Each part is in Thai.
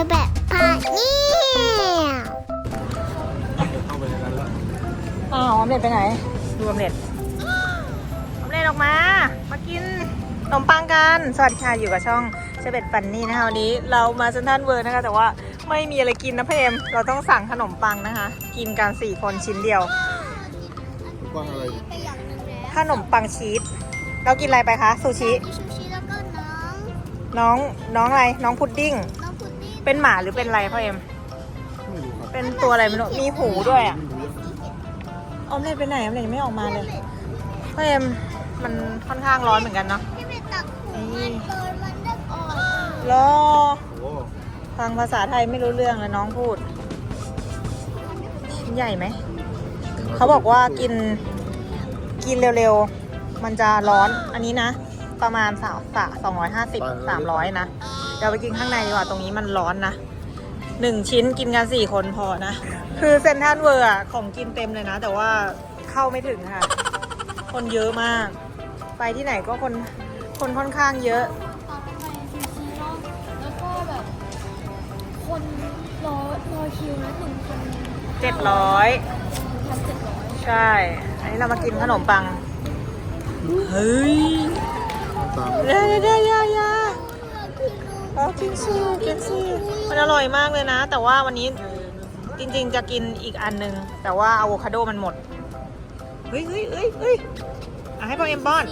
อแบบพาเนี่ยเข้าไปในนั้นแล้วอ้าวออมเล็ตไปไหนดูออมเล็ตออมเล็ตออกมา มากินขนมปังกัน สวัสดีค่ะอยู่กับช่องเชเบตฟันนี่นะคะวันนี้เรามาเซนทรันเวิร์นะคะ แต่ว่าไม่มีอะไรกินนะเพมเราต้องสั่งขนมปังนะคะ กินกันสี่คนชิ้นเดียวกว้างอะไรไปอย่างหนึ่งแล้วขนมปังชีสเรากินอะไรไปคะซูชิมีชูชิแล้วก็น้องน้องน้องอะไรน้องพุดดิ้งน้องพุดดิ้ง เป็นหมาหรือเป็นอะไรพ่อเอ็ม ไม่รู้ครับเป็นตัวอะไรไม่รู้ มีหูด้วยอะไม่รู้ยังออมเล็ตไปไหนออมเล็ตยังไม่ออกมาเลยพ่อเอ็มมันค่อนข้างร้อนเหมือนกันเนาะ ที่เป็นตักหูมันเปิดมันเด้งออกรอ โอ้ฟังภาษาไทยไม่รู้เรื่องแล้วน้องพูด ชิ้นใหญ่ไหม เขาบอกว่ากิน กินเร็วๆ มันจะร้อน อันนี้นะ ประมาณสามสองร้อยห้าสิบสามร้อยนะ เดี๋ยวไปกินข้างในดีกว่าตรงนี้มันร้อนนะหนึ่งชิ้นกินกันสี่คนพอนะ คือเซนทรัลเวอร์อะของกินเต็มเลยนะ แต่ว่าเข้าไม่ถึงค่ะ คนเยอะมาก ไปที่ไหนก็คนคนค่อนข้างเยอะ ตอนไปซูชิเนาะแล้วก็แบบ คนรอรอคิวนะหนึ่งพันเจ็ดร้อยพันเจ็ดร้อยใช่ อันนี้เรามากินขนมปัง เฮ้ยตาม เดี๋ยวเดี๋ยวเดี๋ยวเดี๋ยวเอา กินสิกินสิมันอร่อยมากเลยนะ แต่ว่าวันนี้จริงๆจะกินอีกอันหนึง แต่ว่าอะโวคาโดมันหมด เฮ้ยเฮ้ยเฮ้ยเฮ้ยอะให้พ่อเอ็มป้อน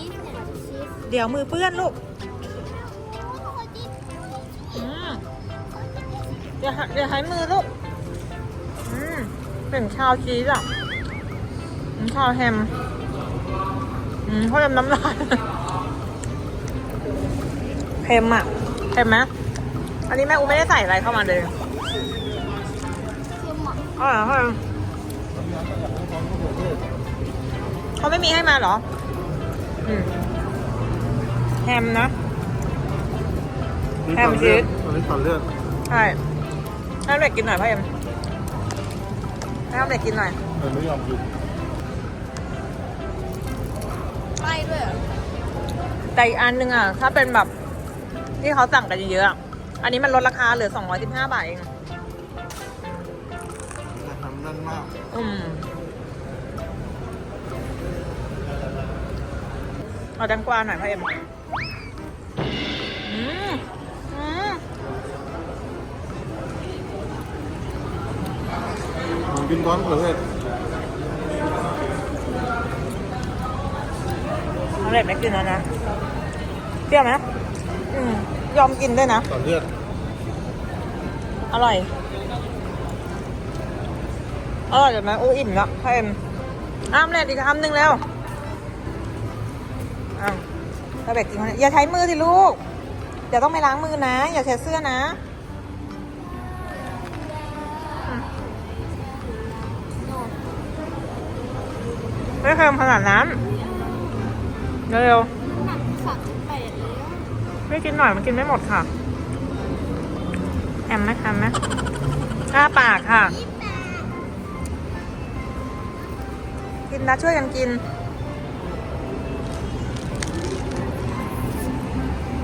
เดี๋ยวมือเปื้อนลูกอืมเดี๋ยวหาเดี๋ยวให้มือลูก อืมเป็นชาวชีสอะชาวแฮม อืมพ่อเอ็มน้ำลายเค็มอะ เค็มไหมอันนี้แม่อูไม่ได้ใส่อะไรเข้ามาเลยเค็มอะอ๋อเหรอพ่อเอ็มเขาไม่มีให้มาเหรออืมแฮมนะ แฮมชีส อันนี้ตัดเลือดใช่ให้เด็กกินหน่อยพ่อเอ็มให้เด็กกินหน่อย เออไม่ยอมกินไล่ด้วยอะแต่อีกอันหนึงอะ ถ้าเป็นแบบ ที่เขาสั่งกันเยอะๆอะอันนี้มันลดราคาเหลือ 215 บาทเองแต่ทำแน่นมากอืมเอาแตงกวาหน่อยพ่อเอ็มอืมอืมผมกินก้อนเลยสำเร็จไม่กินแล้วนะ เปรี้ยวไหม อืมยอมกินด้วยนะตัดเลือดอร่อย อร่อยจังไหมโอ้อิ่มละพ่อเอ็มอ้ามเล็ดอีกคำหนึ่งแล้วอ้าวถ้าเบ็กกินคนเดียวอย่าใช้มือสิลูก เดี๋ยวต้องไปล้างมือนะ อย่าใช้เสื้อนะอืมไม่เค็มขนาดนั้น เร็วหนักสาม ไม่กินหน่อยมันกินไม่หมดค่ะ แอมไหมแอมไหมอ้าปากค่ะ กินนะช่วยกันกิน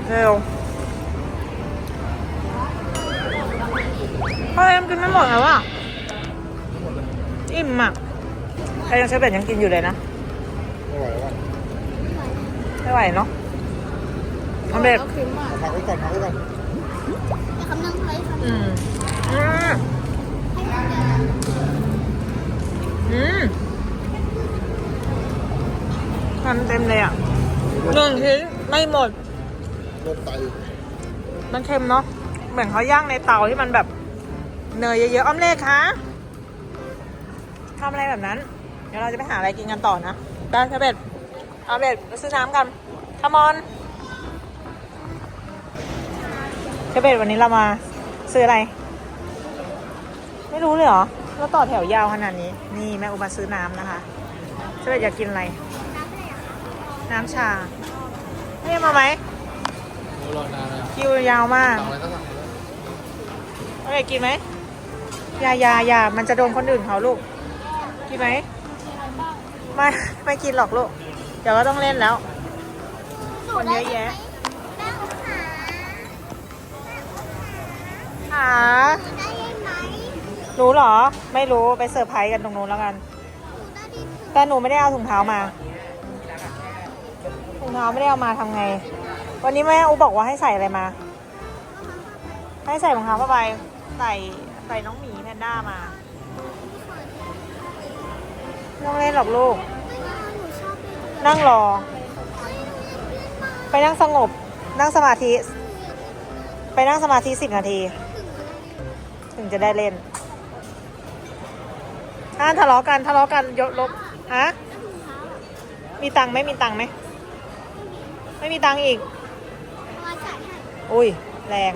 เร็วพ่อเอ็มกินไม่หมดแล้วอะอิ่มอะใครยังเชฟเบ็ดยังกินอยู่เลยนะ ไม่ไหวไม่ไหวเนาะ ทำเบ็ดแล้วเค็มอะเอาพักไว้ก่อนพักไว้ก่อนแต่คำนึงใช้คำอืมอืมอืมทำเต็มเลยอะหนึ่งชิ้นไม่หมดเลือดไตมันเค็มเนาะเหมือนเขาย่างในเตาที่มันแบบเนยเยอะๆอ้อมเล่คะทำอะไรแบบนั้น เดี๋ยวเราจะไปหาอะไรกินกันต่อนะได้เชฟเบ็ดเอาเบ็ดไปซื้อน้ำกันคามอน เชฟเบ็ดวันนี้เรามาซื้ออะไร ไม่รู้เลยเหรอแล้วต่อแถวยาวขนาดนี้ นี่แม่อุมาซื้อน้ำนะคะเชฟเบ็ดอยากกินอะไร น้ำชาให้มาไหมรอนานนะคิวยาวมากสั่งอะไรก็สั่งมาเลยโอเคกินไหมอย่าอย่าอย่ามันจะโดนคนอื่นเขาลูก กินไหมไม่ไม่กินหรอกลูก เดี๋ยวก็ต้องเล่นแล้ว คนเยอะแยะ แม่ขาทหาได้ยังไหมรู้เหรอ ไม่รู้ไปเซอร์ไพรส์กันตรงนู้นแล้วกันหนูได้ดีถึงแต่หนูไม่ได้เอาถุงเท้ามา ถุงเท้าไม่ได้เอามาทำไง วันนี้แม่อูบอกว่าให้ใส่อะไรมา ให้ใส่รองเท้าผ้าใบใส่ใส่น้องหมีแพนด้ามาไม่ต้องเล่นหรอกลูกไม่ว่าหนูชอบเลยนั่งรอเฮ้ยหนูอยากเล่นมากไปนั่งสงบ นั่งสมาธิ ไปนั่งสมาธิสิบนาที ถึงจะได้เล่นอ่าทะเลาะกันทะเลาะกันยกลบฮะมีตังค์ไหมมีตังค์ไหมไม่มีตังค์อีกมาจ่ายให้อุ้ยแรง